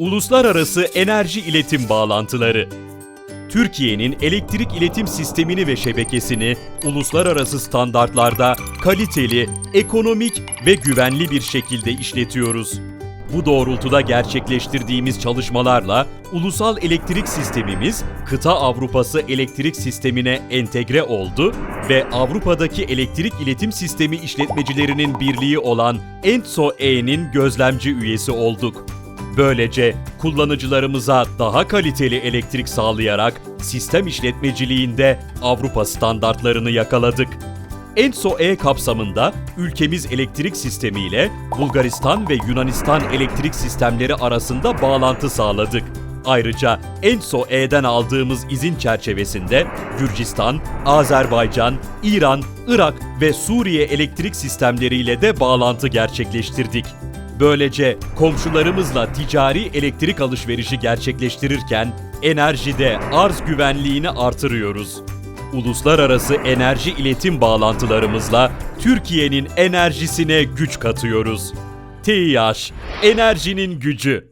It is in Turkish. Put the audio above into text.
Uluslararası Enerji İletim Bağlantıları Türkiye'nin elektrik iletim sistemini ve şebekesini uluslararası standartlarda kaliteli, ekonomik ve güvenli bir şekilde işletiyoruz. Bu doğrultuda gerçekleştirdiğimiz çalışmalarla ulusal elektrik sistemimiz kıta Avrupası elektrik sistemine entegre oldu ve Avrupa'daki elektrik iletim sistemi işletmecilerinin birliği olan ENTSO-E'nin gözlemci üyesi olduk. Böylece kullanıcılarımıza daha kaliteli elektrik sağlayarak sistem işletmeciliğinde Avrupa standartlarını yakaladık. ENSO-E kapsamında ülkemiz elektrik sistemiyle Bulgaristan ve Yunanistan elektrik sistemleri arasında bağlantı sağladık. Ayrıca ENSO-E'den aldığımız izin çerçevesinde Gürcistan, Azerbaycan, İran, Irak ve Suriye elektrik sistemleriyle de bağlantı gerçekleştirdik. Böylece komşularımızla ticari elektrik alışverişi gerçekleştirirken enerjide arz güvenliğini artırıyoruz. Uluslararası enerji iletim bağlantılarımızla Türkiye'nin enerjisine güç katıyoruz. TİH, enerjinin gücü.